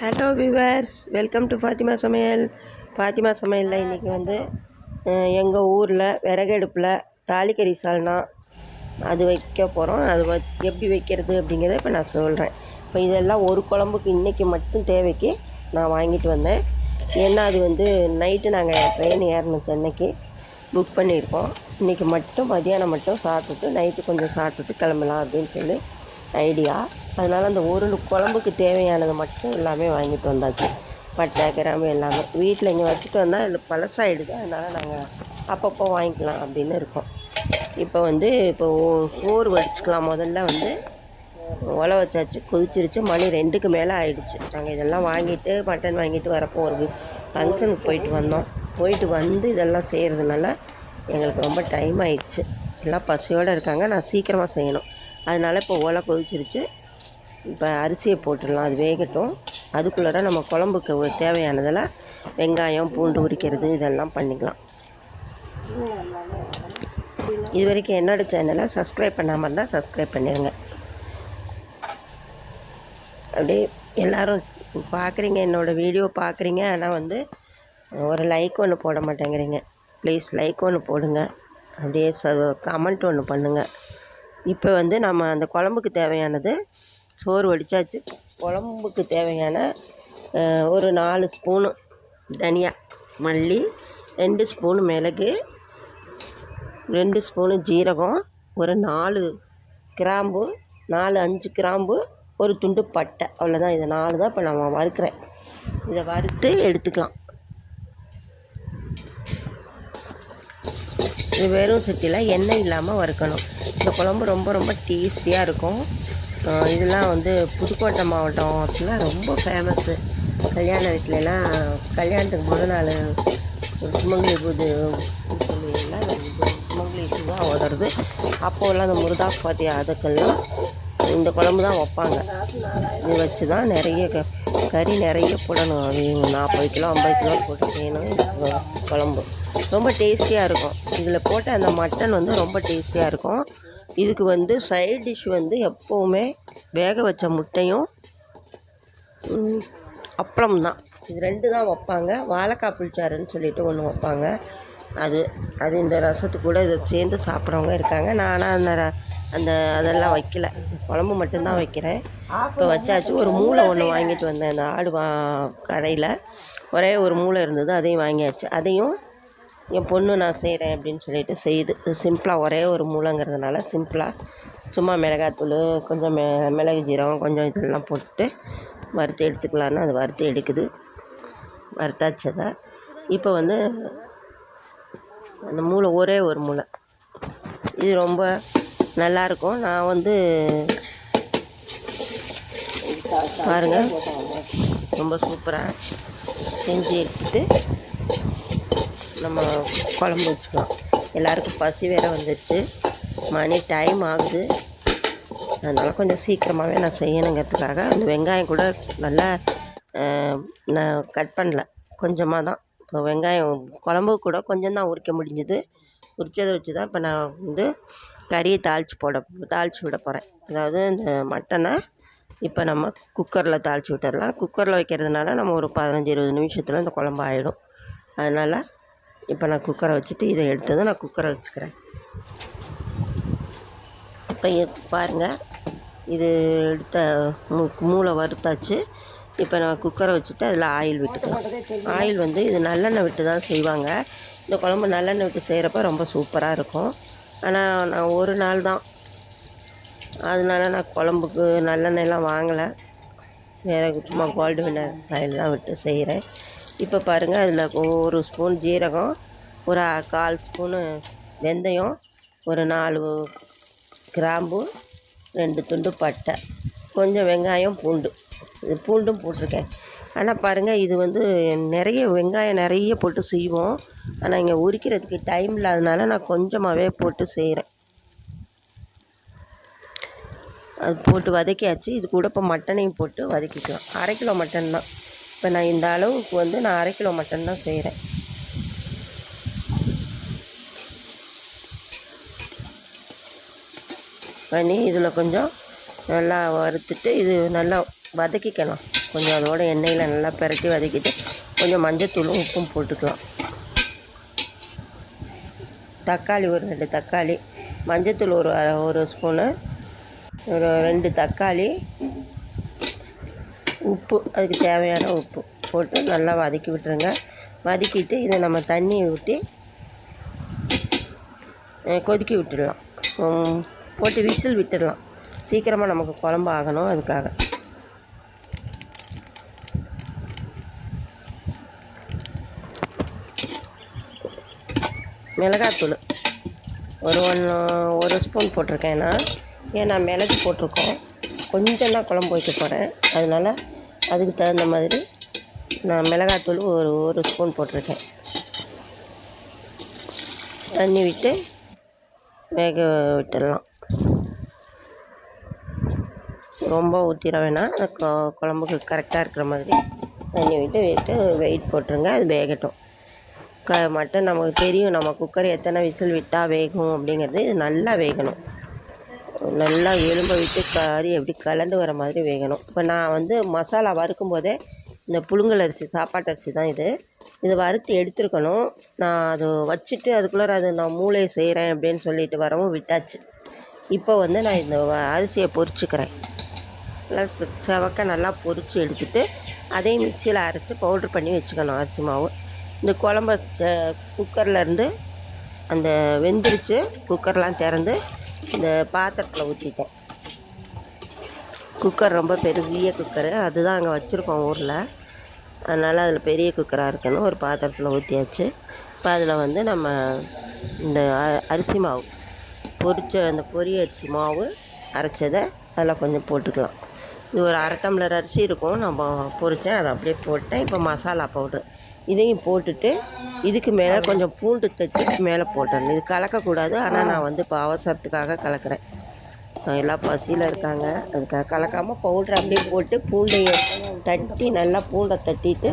Hello viewers welcome to Fathima சமையல் ஃபாத்திமா சமையலில் இன்றைக்கி வந்து எங்கள் ஊரில் விறகடுப்பில் தாலிக்கறி சால்னா அது வைக்க போகிறோம் அது வ எப்படி வைக்கிறது அப்படிங்கிறத இப்போ நான் சொல்கிறேன் இப்போ இதெல்லாம் ஒரு குழம்புக்கு இன்றைக்கி மட்டும் தேவைக்கு நான் வாங்கிட்டு வந்தேன். ஏன்னா அது வந்து நைட்டு நாங்கள் ட்ரெயின் ஏறணும் சென்னைக்கு புக் பண்ணியிருக்கோம். இன்றைக்கி மட்டும் மதியானம் மட்டும் சாப்பிட்டுட்டு நைட்டு கொஞ்சம் சாப்பிட்டுட்டு கிளம்பலாம் அப்படின்னு சொல்லி ஐடியா அதனால் அந்த ஒரு குழம்புக்கு தேவையானது மட்டும் எல்லாமே வாங்கிட்டு வந்தாச்சு. பட்டை கிராம்பு எல்லாமே. வீட்டில் இங்கே வச்சுட்டு வந்தால் இல்லை பழசாயிடுது. அதனால் நாங்கள் அப்பப்போ வாங்கிக்கலாம் அப்படின்னு இருக்கோம். இப்போ வந்து இப்போ ஓ- சோறு வடிச்சுக்கலாம். முதல்ல வந்து ஒலை வச்சாச்சு கொதிச்சிருச்சு. மணி ரெண்டுக்கு மேலே ஆயிடுச்சு. நாங்கள் இதெல்லாம் வாங்கிட்டு மட்டன் வாங்கிட்டு வரப்போ ஒரு ஃபங்க்ஷனுக்கு போயிட்டு வந்தோம். போயிட்டு வந்து இதெல்லாம் செய்கிறதுனால எங்களுக்கு ரொம்ப டைம் ஆயிடுச்சு. எல்லாம் பசியோடு இருக்காங்க. நான் சீக்கிரமாக செய்யணும். அதனால் இப்போ ஓலை கொதிச்சிருச்சு. இப்போ அரிசியை போட்டுடலாம் அது வேகட்டும். அதுக்குள்ளார நம்ம குழம்புக்கு தேவையானதெல்லாம் வெங்காயம் பூண்டு உரிக்கிறது இதெல்லாம் பண்ணிக்கலாம். இது வரைக்கும் என்னோட சேனலை சப்ஸ்கிரைப் பண்ணாமல் இருந்தால் சப்ஸ்கிரைப் பண்ணிடுங்க. அப்படியே எல்லோரும் பார்க்குறீங்க என்னோடய வீடியோ பார்க்குறீங்க ஆனால் வந்து ஒரு லைக் ஒன்று போட மாட்டேங்கிறீங்க. ப்ளீஸ் லைக் ஒன்று போடுங்க. அப்படியே ச கமெண்ட் ஒன்று பண்ணுங்கள் இப்போ வந்து நம்ம அந்த குழம்புக்கு தேவையானது சோறு வடித்தாச்சு குழம்புக்கு தேவையான ஒரு நாலு ஸ்பூனு தனியா மல்லி ரெண்டு ஸ்பூனு மிளகு ரெண்டு ஸ்பூனு ஜீரகம் ஒரு நாலு கிராம்பு நாலு அஞ்சு கிராம்பு ஒரு துண்டு பட்டை. அவ்வளோதான் இதை நாலு தான் இப்போ நான் வறுக்கிறேன். இதை வறுத்து எடுத்துக்கலாம். இது வெறும் சுற்றியில் எண்ணெய் இல்லாமல் வறுக்கணும். இந்த குழம்பு ரொம்ப ரொம்ப டேஸ்டியாக இருக்கும். இதெல்லாம் வந்து புதுக்கோட்டை மாவட்டத்தில் ரொம்ப ஃபேமஸ்ஸு கல்யாண வீட்டிலலாம் கல்யாணத்துக்கு முதல் நாள் சுமங்கலி புது சொல்லுவீங்களா சுமங்கலி தான் ஓடுறது அப்போல்லாம் அந்த முருதா பாத்தி அதுக்கெல்லாம் இந்த குழம்பு தான் வைப்பாங்க. இது வச்சு தான் நிறைய க கறி நிறைய போடணும். அது நாற்பது கிலோ ஐம்பது கிலோ போட்டு செய்யணும் குழம்பு. ரொம்ப டேஸ்டியாக இருக்கும். இதில் போட்ட அந்த மட்டன் வந்து ரொம்ப டேஸ்டியாக இருக்கும். இதுக்கு வந்து சைட் டிஷ் வந்து எப்போவுமே வேக வச்ச முட்டையும் அப்பளம் தான். இது ரெண்டு தான் வைப்பாங்க. வாழைக்காய் புளிச்சாருன்னு சொல்லிட்டு ஒன்று வைப்பாங்க. அது அது இந்த ரசத்து கூட இதை சேர்ந்து சாப்பிட்றவங்க இருக்காங்க. நான் ஆனால் அந்த ர- அந்த அதெல்லாம் வைக்கல. குழம்பு மட்டும்தான் வைக்கிறேன். இப்போ வச்சாச்சு. ஒரு மூளை ஒன்று வாங்கிட்டு வந்தேன். அந்த ஆடு வா கடையில். ஒரே ஒரு மூளை இருந்தது. அதையும் வாங்கியாச்சு. அதையும் என் பொண்ணு நான் செய்கிறேன் அப்படின்னு சொல்லிட்டு செய்யுது சிம்பிளாக ஒரே ஒரு மூளைங்கிறதுனால சிம்பிளாக சும்மா மிளகாத்தூள் கொஞ்சம் மெ மிளகு ஜீரகம் கொஞ்சம் இதெல்லாம் போட்டு வறுத்து எடுத்துக்கலான்னு அது வறுத்து எடுக்குது. வறுத்தாச்சதை. இப்போ வந்து அந்த மூளை ஒரே ஒரு மூளை. இது ரொம்ப நல்லாயிருக்கும் நான் வந்து பாருங்கள் ரொம்ப சூப்பராக செஞ்சு எடுத்துட்டு நம்ம குழம்பு வச்சுக்கலாம் எல்லாருக்கும் பசி வேற வந்துடுச்சு மணி டைம் ஆகுது. அதனால் கொஞ்சம் சீக்கிரமாகவே நான் செய்யணுங்கிறதுக்காக அந்த வெங்காயம் கூட நல்லா நான் கட் பண்ணல. கொஞ்சமாக தான் இப்போ வெங்காயம் குழம்பு கூட கொஞ்சம் தான் உரிக்க முடிஞ்சுது. உரிச்சதை வச்சு தான் இப்போ நான் வந்து கறியை தாளித்து போட தாளித்து விட போகிறேன் அதாவது இந்த மட்டனை இப்போ நம்ம குக்கரில் தாளித்து விட்டுடலாம் குக்கரில் வைக்கிறதுனால நம்ம ஒரு பதினஞ்சு இருபது நிமிஷத்தில் இந்த குழம்பு ஆகிடும் அதனால் இப்போ நான் குக்கரை வச்சுட்டு இதை எடுத்ததும் நான் குக்கரை வச்சுக்கிறேன். இப்போ பாருங்கள் இது எடுத்த மூ மூளை வறுத்தாச்சு. இப்போ நான் குக்கரை வச்சுட்டு அதில் ஆயில் விட்டுக்கலாம் ஆயில் வந்து இது நல்லெண்ணெய் விட்டு தான் செய்வாங்க. இந்த குழம்பு நல்லெண்ணெய் விட்டு செய்கிறப்ப ரொம்ப சூப்பராக இருக்கும். ஆனால் நான் ஒரு நாள் தான். அதனால நான் குழம்புக்கு நல்லெண்ணெய்லாம் வாங்கலை. வேறு சும்மா கோல்டு வினர் ஆயில் தான் விட்டு செய்கிறேன். இப்போ பாருங்கள் அதில் ஒரு ஸ்பூன் ஜீரகம் ஒரு கால் ஸ்பூனு வெந்தயம் ஒரு நாலு கிராம்பு ரெண்டு துண்டு பட்டை கொஞ்சம் வெங்காயம் பூண்டு. இது பூண்டும் போட்டிருக்கேன். ஆனால் பாருங்கள் இது வந்து நிறைய வெங்காயம் நிறைய போட்டு செய்வோம். ஆனால் இங்கே உரிக்கிறதுக்கு டைம் இல்லாதனால நான் கொஞ்சமாகவே போட்டு செய்கிறேன் அது போட்டு வதக்கியாச்சு. இது கூட இப்போ மட்டனையும் போட்டு வதக்கிக்கலாம். அரை கிலோ மட்டன் தான். இப்போ நான் இந்த அளவுக்கு வந்து நான் அரை கிலோ மட்டன் தான் செய்கிறேன். பண்ணி இதில் கொஞ்சம் நல்லா வறுத்துட்டு இது நல்லா வதக்கிக்கலாம். கொஞ்சம் அதோட எண்ணெயில் நல்லா பிரட்டி வதக்கிட்டு கொஞ்சம் மஞ்சத்தூளும் உப்பும் போட்டுக்கலாம். தக்காளி ஒரு ரெண்டு தக்காளி. மஞ்சத்தூள் ஒரு ஒரு ஸ்பூனு. ஒரு ரெண்டு தக்காளி. உப்பு அதுக்கு தேவையான உப்பு போட்டு நல்லா வதக்கி விட்டுருங்க. வதக்கிட்டு இதை நம்ம தண்ணி ஊற்றி கொதிக்க விட்டுடலாம். போட்டு விசில் விட்டுடலாம். சீக்கிரமாக நமக்கு குழம்பு ஆகணும் அதுக்காக. மிளகாத்தூள். ஒரு ஒன்று ஒரு ஸ்பூன் போட்டிருக்கேன் நான். ஏன்னா மிளகு போட்டிருக்கோம். கொஞ்சம் தான் குழம்பு வைக்க போகிறேன் அதனால் அதுக்கு தகுந்த மாதிரி நான் மிளகாத்தூள் ஒரு ஒரு ஸ்பூன் போட்டிருக்கேன். தண்ணி விட்டு வேக விட்டுடலாம். ரொம்ப ஊற்றிட வேணாம். அந்த கொ- குழம்புக்கு கரெக்டாக இருக்கிற மாதிரி தண்ணி விட்டு விட்டு வெயிட் போட்டுருங்க. அது வேகட்டும். க மட்டன் நமக்கு தெரியும். நம்ம குக்கர் எத்தனை விசில் விட்டால் வேகும் அப்படிங்கிறது இது நல்லா வேகணும். நல்லா எலும்பை விட்டு கறி எப்படி கலண்டு வர மாதிரி வேகணும். இப்போ நான் வந்து மசாலா வறுக்கும் போதே இந்த புழுங்கல் அரிசி சாப்பாட்டு அரிசி தான் இது. இதை வறுத்து எடுத்துருக்கணும். நான் அது வச்சுட்டு அதுக்குள்ளார அது நான் மூளையை செய்கிறேன் அப்படின்னு சொல்லிட்டு வரவும் விட்டாச்சு. இப்போ வந்து நான் இந்த வ- அரிசியை பொரிச்சுக்கிறேன். நல்லா செவக்க நல்லா பொரித்து எடுத்துட்டு அதையும் மிக்சியில் அரைச்சி பவுட்ரு பண்ணி வச்சுக்கணும் அரிசி மாவு. இந்த குழம்ப குக்கர்லேருந்து அந்த வெந்துருச்சு குக்கர்லாம் திறந்து இந்த பாத்திரத்தில் ஊற்றிட்டேன் குக்கர் ரொம்ப பெரிய குக்கரு அதுதான் அங்கே வச்சுருக்கோம் ஊரில். அதனால் அதில் பெரிய குக்கராக இருக்குன்னு ஒரு பாத்திரத்தில் ஊற்றியாச்சு இப்போ அதில் வந்து நம்ம இந்த அரிசி மாவு பொரிச்ச அந்த பொரி அரிசி மாவு அரைச்சதை அதில் கொஞ்சம் போட்டுக்கலாம். இது ஒரு அரை டம்ளர் அரிசி இருக்கும். நம்ம பொரித்தேன் அதை அப்படியே போட்டேன். இப்போ மசாலா பவுட்ரு இதையும் போட்டுட்டு இதுக்கு மேலே கொஞ்சம் பூண்டு தட்டி மேலே போட்டேன் இது கலக்கக்கூடாது. ஆனால் நான் வந்து இப்போ அவசரத்துக்காக கலக்கிறேன். எல்லாம் பசியில் இருக்காங்க. அதுக்காக கலக்காமல் பவுட்ரு அப்படியே போட்டு பூண்டையை தட்டி நல்லா பூண்டை தட்டிட்டு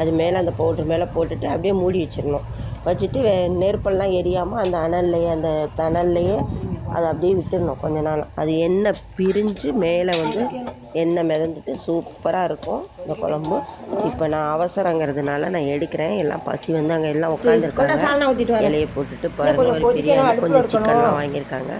அது மேலே அந்த பவுட்ரு மேலே போட்டுட்டு அப்படியே மூடி வச்சிடணும். வச்சுட்டு நெருப்பெல்லாம் எரியாமல் அந்த அனல்லையே அந்த தணல்லையே அதை அப்படியே விட்டுடணும் கொஞ்ச நாள். அது எண்ணெய் பிரிஞ்சு மேலே வந்து எண்ணெய் மிதந்துட்டு சூப்பராக இருக்கும் இந்த குழம்பு. இப்போ நான் அவசரங்கிறதுனால நான் எடுக்கிறேன். எல்லாம் பசி வந்து அங்கே எல்லாம் உட்காந்துருக்காங்க இலையை போட்டுட்டு பாருங்க. ஒரு பிரியாணி கொஞ்சம் சிக்கன்லாம் வாங்கியிருக்காங்க.